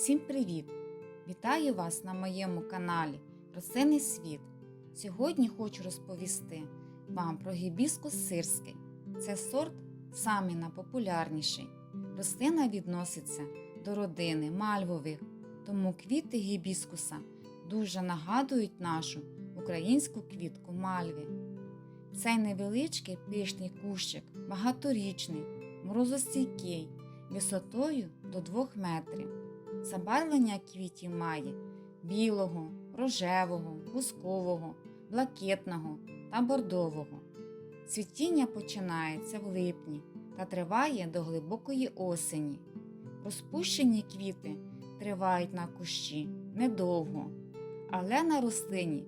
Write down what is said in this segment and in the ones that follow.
Всім привіт! Вітаю вас на моєму каналі Рослинний світ. Сьогодні хочу розповісти вам про гібіскус сирський. Це сорт самий найпопулярніший. Рослина відноситься до родини мальвових, тому квіти гібіскуса дуже нагадують нашу українську квітку мальві. Цей невеличкий пишний кущик, багаторічний, морозостійкий, висотою до 2 метрів. Забарвлення квітів має білого, рожевого, бускового, блакитного та бордового. Цвітіння починається в липні та триває до глибокої осені. Розпущені квіти тривають на кущі недовго, але на рослині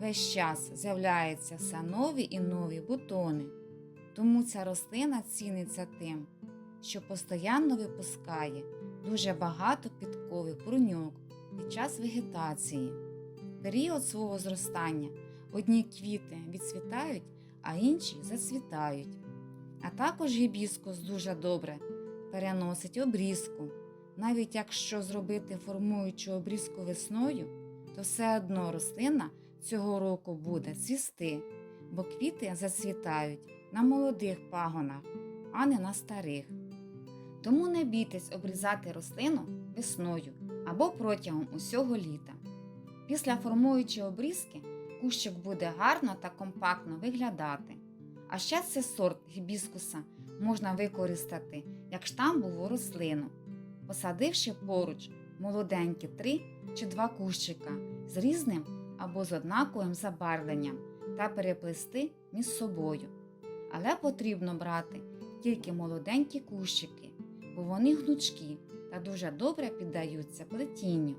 весь час з'являються все нові і нові бутони. Тому ця рослина ціниться тим, що постійно випускає дуже багато підкових бруньок під час вегетації. Період свого зростання одні квіти відцвітають, а інші зацвітають. А також гібіскус дуже добре переносить обрізку. Навіть якщо зробити формуючу обрізку весною, то все одно рослина цього року буде цвісти, бо квіти зацвітають на молодих пагонах, а не на старих. Тому не бійтесь обрізати рослину весною або протягом усього літа. Після формуючої обрізки кущик буде гарно та компактно виглядати. А ще цей сорт гібіскуса можна використати як штамбову рослину, посадивши поруч молоденькі три чи два кущика з різним або з однаковим забарвленням та переплести між собою. Але потрібно брати тільки молоденькі кущики, бо вони гнучкі та дуже добре піддаються плетінню.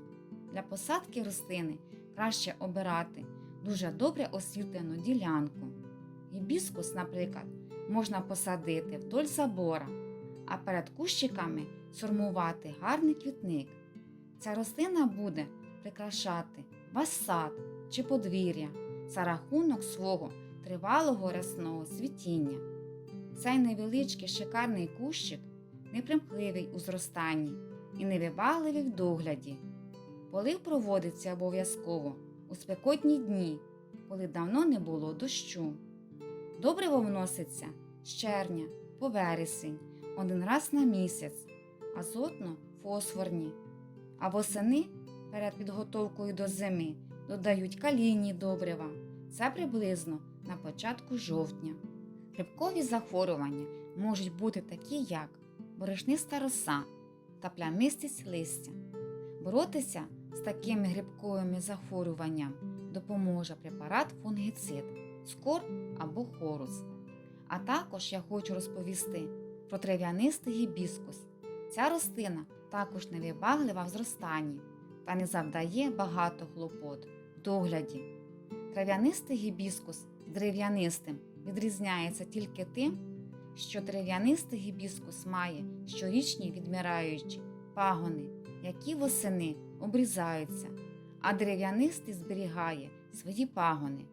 Для посадки рослини краще обирати дуже добре освітлену ділянку. Гібіскус, наприклад, можна посадити вдоль забора, а перед кущиками сформувати гарний квітник. Ця рослина буде прикрашати ваш сад чи подвір'я за рахунок свого тривалого рясного цвітіння. Цей невеличкий шикарний кущик непримхливий у зростанні і невибагливий в догляді. Полив проводиться обов'язково у спекотні дні, коли давно не було дощу. Добриво вноситься з червня по вересень один раз на місяць, азотно фосфорні. А восени перед підготовкою до зими додають калійні добрива. Це приблизно на початку жовтня. Грибкові захворювання можуть бути такі, як борошниста роса та плямистість листя. Боротися з такими грибковими захворюваннями допоможе препарат фунгіцид, скор або хорус. А також я хочу розповісти про трав'янистий гібіскус. Ця рослина також невибаглива в зростанні та не завдає багато хлопот в догляді. Трав'янистий гібіскус з дерев'янистим відрізняється тільки тим, що дерев'янистий гібіскус має щорічні відмираючі пагони, які восени обрізаються, а дерев'янистий зберігає свої пагони.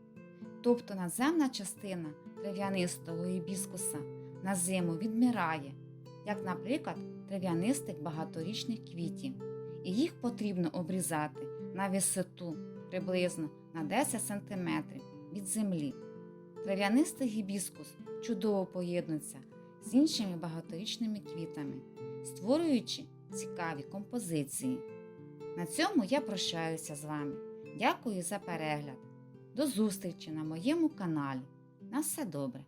Тобто наземна частина трав'янистого гібіскуса на зиму відмирає, як, наприклад, трав'янистих багаторічних квітів, і їх потрібно обрізати на висоту приблизно на 10 см від землі. Трав'янистий гібіскус чудово поєднується з іншими багаторічними квітами, створюючи цікаві композиції. На цьому я прощаюся з вами. Дякую за перегляд. До зустрічі на моєму каналі. На все добре!